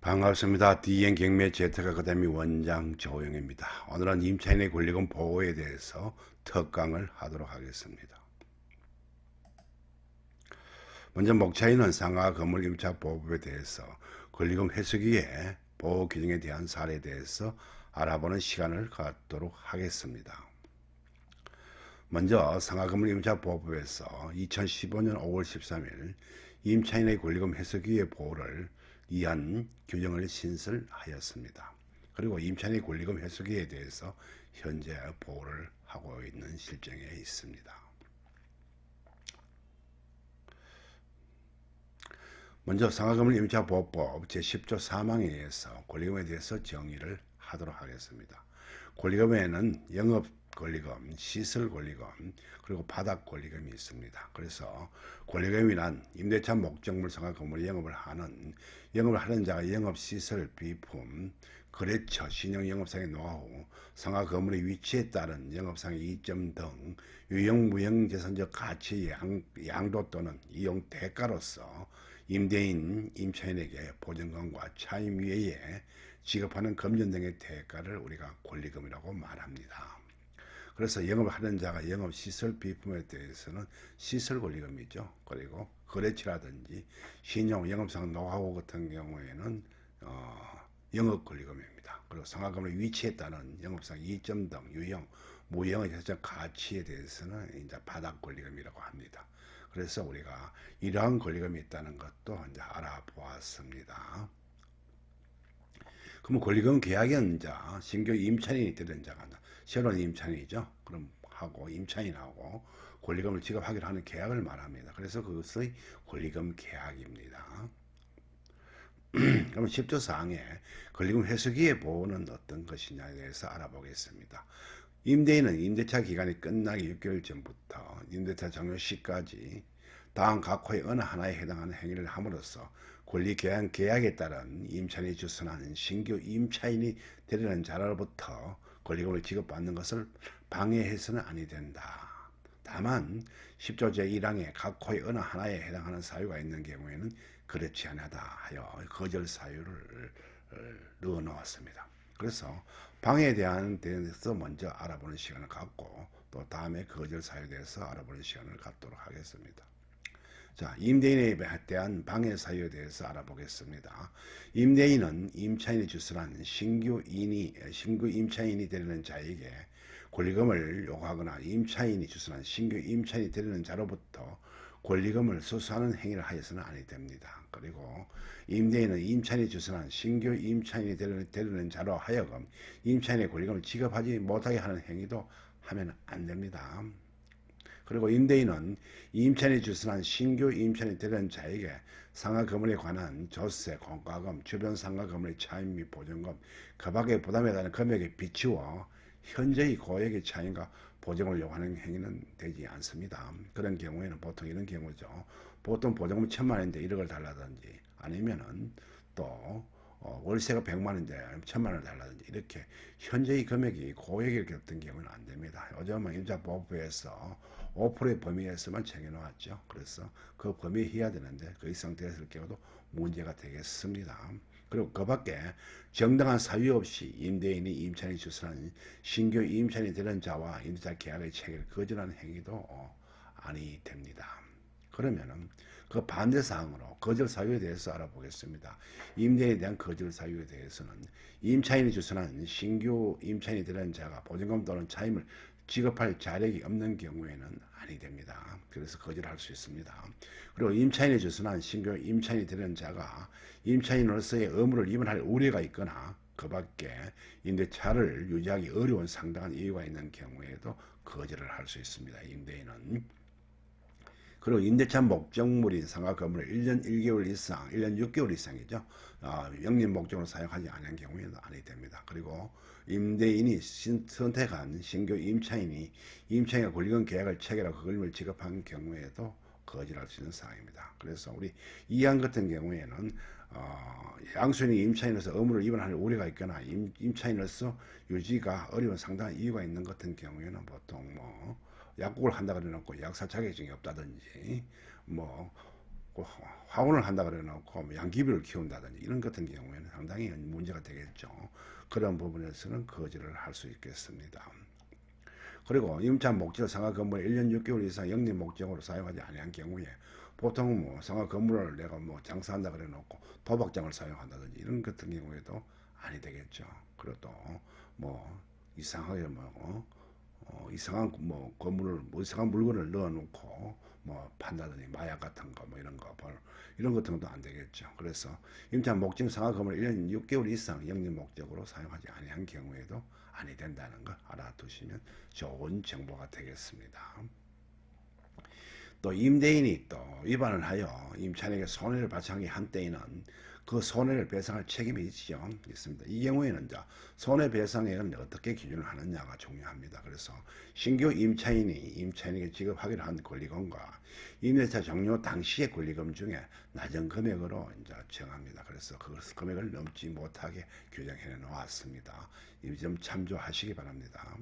반갑습니다. 디엔 경매 재테크 아카데미 원장 조영입니다. 오늘은 임차인의 권리금 보호에 대해서 특강을 하도록 하겠습니다. 먼저 목차인은 상하 건물 임차 보호법에 대해서 권리금 회수기의 보호 규정에 대한 사례에 대해서 알아보는 시간을 갖도록 하겠습니다. 먼저 상하 건물 임차 보호법에서 2015년 5월 13일 임차인의 권리금 회수기의 보호를 위한 규정을 신설하였습니다. 그리고 임차인의 권리금 회수기에 대해서 현재 보호를 하고 있는 실정에 있습니다. 먼저 상하금을 임차보호법 제10조 3항에 의해서 권리금에 대해서 정의를 하도록 하겠습니다. 권리금에는 영업 권리금, 시설 권리금, 그리고 바닥 권리금이 있습니다. 그래서 권리금이란 임대차 목적물 상하 건물 영업을 하는 영업을 하는 자가 영업 시설 비품, 거래처, 신용 영업상의 노하우, 상하 건물의 위치에 따른 영업상의 이점 등 유형 무형 재산적 가치 양, 양도 또는 이용 대가로서 임대인 임차인에게 보증금과 차임 외에 지급하는 금전 등의 대가를 우리가 권리금이라고 말합니다. 그래서 영업을 하는 자가 영업 시설 비품에 대해서는 시설 권리금이죠. 그리고 거래처라든지 신용 영업상 노하우 같은 경우에는 어, 영업 권리금입니다. 그리고 상하금의 위치에 따른 영업상 이점 등 유형, 무형의 재정 가치에 대해서는 이제 바닥 권리금이라고 합니다. 그래서 우리가 이러한 권리금이 있다는 것도 이제 알아보았습니다. 그럼 권리금 계약은 자 신규 임차인이 되는 자가 새로운 임차인이죠. 그럼 하고 임차인하고 권리금을 지급하기로 하는 계약을 말합니다. 그래서 그것의 권리금 계약입니다. 그럼 10조 사항에 권리금 회수기의 보호는 어떤 것이냐에 대해서 알아보겠습니다. 임대인은 임대차 기간이 끝나기 6개월 전부터 임대차 종료 시까지 다음 각 호의 어느 하나에 해당하는 행위를 함으로써 권리 계약 계약에 따른 임차인이 주선하는 신규 임차인이 되려는 자로부터 권리금을 지급받는 것을 방해해서는 아니 된다. 다만 10조 제1항에 각 호의 어느 하나에 해당하는 사유가 있는 경우에는 그렇지 않다 하여 거절 사유를 어, 넣어 놓았습니다. 그래서 방해에 대한 대해서 먼저 알아보는 시간을 갖고 또 다음에 거절 사유에 대해서 알아보는 시간을 갖도록 하겠습니다. 자, 임대인에 대한 방해 사유에 대해서 알아보겠습니다. 임대인은 임차인이 주선한 신규 인이 신규 임차인이 되려는 자에게 권리금을 요구하거나 임차인이 주선한 신규 임차인이 되려는 자로부터 권리금을 수수하는 행위를 하여서는 아니 됩니다. 그리고 임대인은 임차인이 주선한 신규 임차인이 되려는 자로 하여금 임차인의 권리금을 지급하지 못하게 하는 행위도 하면 안 됩니다. 그리고 임대인은 임차인이 주선한 신규 임차인이 되는 자에게 상하 건물에 관한 조세, 공과금, 주변 상하 건물의 차임 및 보증금, 그 밖에 부담에 따른 금액에 비추어 현재의 고액의 차임과 보증을 요구하는 행위는 되지 않습니다. 그런 경우에는 보통 이런 경우죠. 보통 보증금 천만 원인데 1억을 달라든지 아니면은 또 어, 월세가 100만 원인데 천만 원을 달라든지 이렇게 현재의 금액이 고액이 겼던 경우는 안 됩니다. 요즘은 임자보호부에서 5%의 범위에서만 정해놓았죠. 그래서 그 범위에 해야 되는데 그 이상 됐을 경우도 문제가 되겠습니다. 그리고 그 밖에 정당한 사유 없이 임대인이 임차인이 주선한 신규 임차인이 되는 자와 임대차 계약의 체계를 거절하는 행위도 어, 아니 됩니다. 그러면은 그 반대 사항으로 거절 사유에 대해서 알아보겠습니다. 임대에 대한 거절 사유에 대해서는 임차인이 주선한 신규 임차인이 되는 자가 보증금 또는 차임을 지급할 자력이 없는 경우에는 아니 됩니다. 그래서 거절할 수 있습니다. 그리고 임차인이 주선한 신규 임차인이 되는 자가 임차인으로서의 의무를 위반할 우려가 있거나 그 밖에 임대차를 유지하기 어려운 상당한 이유가 있는 경우에도 거절을 할 수 있습니다. 임대인은. 그리고 임대차 목적물인 상가 건물을 1년 1개월 이상, 1년 6개월 이상이죠. 어, 영림 목적으로 사용하지 않은 경우에는 아니 됩니다. 그리고 임대인이 선택한 신규 임차인이 임차인과 권리금 계약을 체결하고 그걸 지급한 경우에도 거절할 수 있는 사항입니다. 그래서 우리 이항 같은 경우에는 어, 양수인이 임차인으로서 의무를 위반할 우려가 있거나 임, 임차인으로서 유지가 어려운 상당한 이유가 있는 같은 경우에는 보통 뭐 약국을 한다 그래놓고 약사 자격증이 없다든지 뭐그 화원을 한다 그래 놓고 뭐 양귀비를 키운다든지 이런 같은 경우에는 상당히 문제가 되겠죠. 그런 부분에서는 거절을 할 수 있겠습니다. 그리고 임차 목적 상가 건물 1년 6개월 이상 영리 목적으로 사용하지 아니한 경우에 보통 뭐 상가 건물을 내가 뭐 장사한다 그래 놓고 도박장을 사용한다든지 이런 같은 경우에도 아니 되겠죠. 그리고 또뭐 이상하게 뭐 어? 어, 이상한 뭐 건물을 뭐 이상한 물건을 넣어 놓고 뭐 판다든지 마약 같은 거 뭐 이런 거 벌, 이런 같은 것도 안 되겠죠. 그래서 임차 목적 상하 건물 1년 6개월 이상 영리 목적으로 사용하지 아니한 경우에도 아니 된다는 거 알아두시면 좋은 정보가 되겠습니다. 또 임대인이 또 위반을 하여 임차인에게 손해를 발생하게 한 때에는 그 손해를 배상할 책임이 있죠. 있습니다. 이 경우에는 이제 손해배상액은 어떻게 기준을 하느냐가 중요합니다. 그래서 신규 임차인이 임차인에게 지급하기로 한 권리금과 임대차 종료 당시의 권리금 중에 낮은 금액으로 이제 정합니다. 그래서 그 금액을 넘지 못하게 규정해 놓았습니다. 이 점 참조하시기 바랍니다.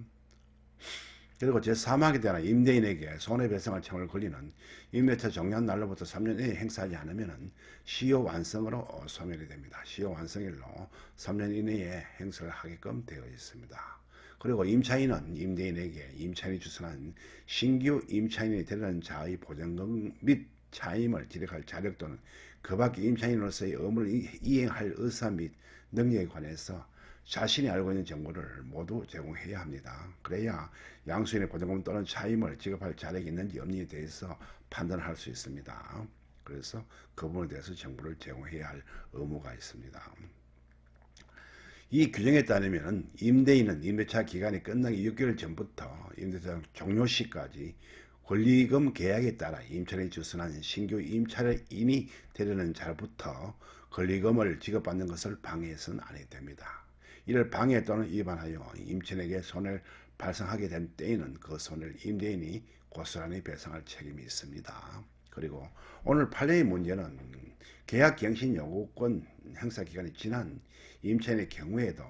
그리고 제3항에 대한 임대인에게 손해배상을 청을 걸리는 임대차 종료한 날로부터 3년 이내 행사하지 않으면 시효 완성으로 어, 소멸이 됩니다. 시효 완성일로 3년 이내에 행사를 하게끔 되어 있습니다. 그리고 임차인은 임대인에게 임차인이 주선한 신규 임차인이 되는 자의 보증금 및 차임을 지력할 자력 또는 그 밖의 임차인으로서의 의무를 이행할 의사 및 능력에 관해서 자신이 알고 있는 정보를 모두 제공해야 합니다. 그래야 양수인의 보증금 또는 차임을 지급할 자력이 있는지 없는지에 대해서 판단할 수 있습니다. 그래서 그 부분에 대해서 정보를 제공해야 할 의무가 있습니다. 이 규정에 따르면 임대인은 임대차 기간이 끝나기 6개월 전부터 임대차 종료 시까지 권리금 계약에 따라 임차인이 주선한 신규 임차인이 되려는 자로부터 권리금을 지급받는 것을 방해해서는 아니 됩니다. 이를 방해 또는 위반하여 임차인에게 손해를 발생하게 된 때에는 그 손해를 임대인이 고스란히 배상할 책임이 있습니다. 그리고 오늘 판례의 문제는 계약 갱신 요구권 행사 기간이 지난 임차인의 경우에도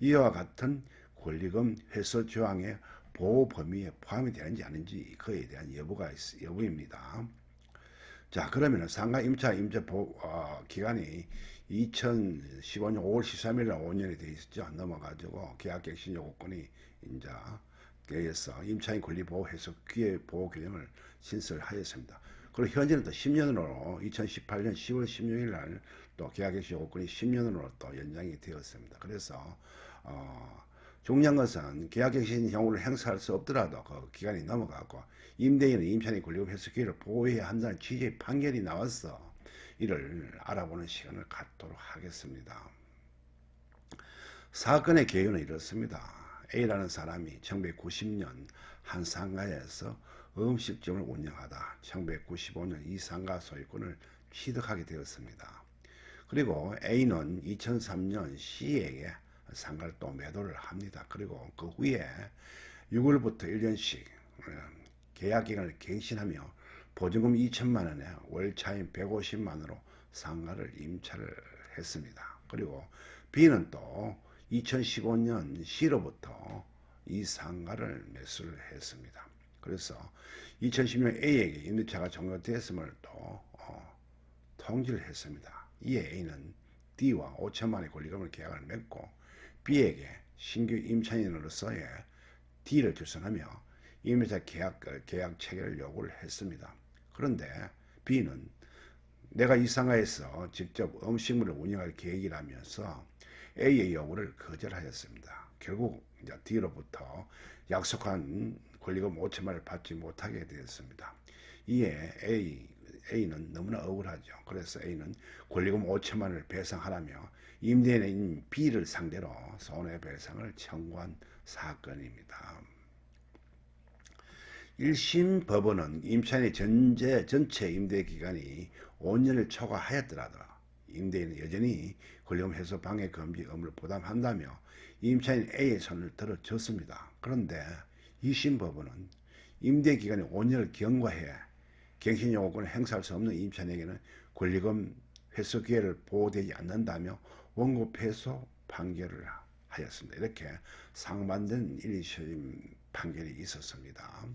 이와 같은 권리금 회수 조항의 보호 범위에 포함이 되는지 아닌지 그에 대한 여부가 있, 여부입니다. 자 그러면 상가 임차 임차 보, 어, 기간이 2015년 5월 13일 날 5년이 돼 있었죠. 넘어가지고 계약 갱신 요구권이 이제 대해서 임차인 권리 보호 해석 기회 보호 규정을 신설하였습니다. 그리고 현재는 또 10년으로 2018년 10월 16일 날 또 계약 갱신 요구권이 10년으로 또 연장이 되었습니다. 그래서 어, 중요한 것은 계약갱신 경우를 행사할 수 없더라도 그 기간이 넘어가고 임대인은 임차인의 권리금 해석 기회를 보호해야 한다는 취지의 판결이 나왔어. 이를 알아보는 시간을 갖도록 하겠습니다. 사건의 개요는 이렇습니다. A라는 사람이 1990년 한 상가에서 음식점을 운영하다 1995년 이 상가 소유권을 취득하게 되었습니다. 그리고 A는 2003년 C에게 상가를 또 매도를 합니다. 그리고 그 후에 6월부터 1년씩 계약 기간을 갱신하며 보증금 2천만 원에 월차임 150만 원으로 상가를 임차를 했습니다. 그리고 B는 또 2015년 C로부터 이 상가를 매수를 했습니다. 그래서 2010년 A에게 임대차가 종료됐음을 또 어, 통지를 했습니다. 이에 A는 D와 5천만 원의 권리금을 계약을 맺고 B에게 신규 임차인으로서의 D를 주선하며 임대차 계약, 계약 체결을 요구를 했습니다. 그런데 B는 내가 이 상가에서 직접 음식물을 운영할 계획이라면서 A의 요구를 거절하였습니다. 결국 이제 D로부터 약속한 권리금 5천만을 받지 못하게 되었습니다. 이에 A, A는 너무나 억울하죠. 그래서 A는 권리금 5천만을 배상하라며 임대인인 B를 상대로 손해배상을 청구한 사건입니다. 1심 법원은 임차인의 전제, 전체 임대 기간이 5년을 초과하였더라도 임대인은 여전히 권리금 해소 방해 금지 의무를 부담한다며 임차인 A의 손을 들어줬습니다. 그런데 2심 법원은 임대 기간이 5년을 경과해 갱신 요구권을 행사할 수 없는 임차인에게는 권리금 회수 기회를 보호되지 않는다며 원고 패소 판결을 하였습니다. 이렇게 상반된 1심 판결이 있었습니다.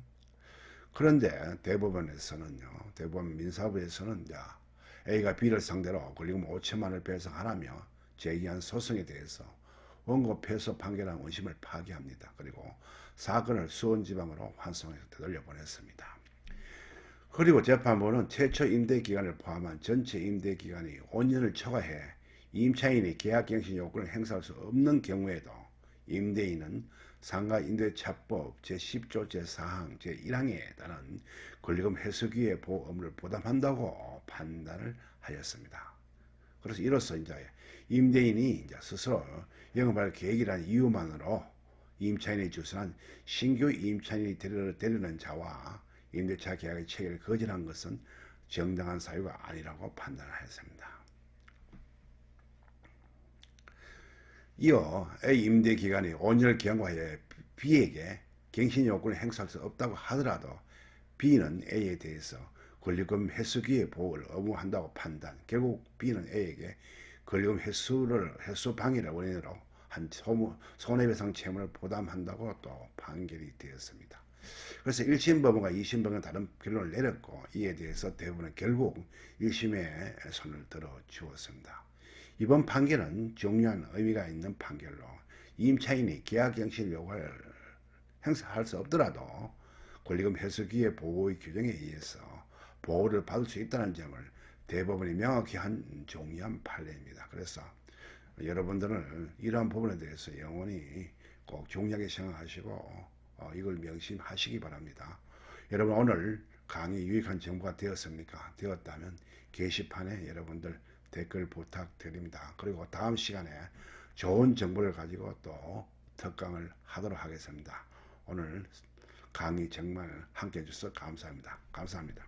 그런데 대법원에서는요, 대법원 민사부에서는 야, A가 B를 상대로 권리금 5천만 원을 배상하라며 제기한 소송에 대해서 원고 패소 판결한 원심을 파기합니다. 그리고 사건을 수원지방으로 환송해서 되돌려 보냈습니다. 그리고 재판부는 최초 임대 기간을 포함한 전체 임대 기간이 5년을 초과해 임차인이 계약갱신 요건을 행사할 수 없는 경우에도 임대인은 상가 임대차법 제10조 제4항 제1항에 따른 권리금 보호 의무를 부담한다고 판단을 하였습니다. 그래서 이로써 이제 임대인이 이제 스스로 영업할 계획이라는 이유만으로 임차인이 주선한 신규 임차인이 데려, 데리는 자와 임대차 계약의 체결을 거절한 것은 정당한 사유가 아니라고 판단하였습니다. 이어 A 임대 기간이 5년을 경과해 B에게 갱신 요건을 행사할 수 없다고 하더라도 B는 A에 대해서 권리금 회수기의 보호를 의무한다고 판단. 결국 B는 A에게 권리금 회수를 회수 방해를 원인으로 한 소무, 손해배상 채무를 부담한다고 또 판결이 되었습니다. 그래서 1심 법원과 2심 법원은 다른 결론을 내렸고 이에 대해서 대부분은 결국 1심에 손을 들어 주었습니다. 이번 판결은 중요한 의미가 있는 판결로 임차인이 계약갱신 요구를 행사할 수 없더라도 권리금 회수기의 보호의 규정에 의해서 보호를 받을 수 있다는 점을 대법원이 명확히 한 중요한 판례입니다. 그래서 여러분들은 이러한 부분에 대해서 영원히 꼭 중요하게 생각하시고 어, 이걸 명심하시기 바랍니다. 여러분 오늘 강의 유익한 정보가 되었습니까? 되었다면 게시판에 여러분들 댓글 부탁드립니다. 그리고 다음 시간에 좋은 정보를 가지고 또 특강을 하도록 하겠습니다. 오늘 강의 정말 함께 해주셔서 감사합니다. 감사합니다.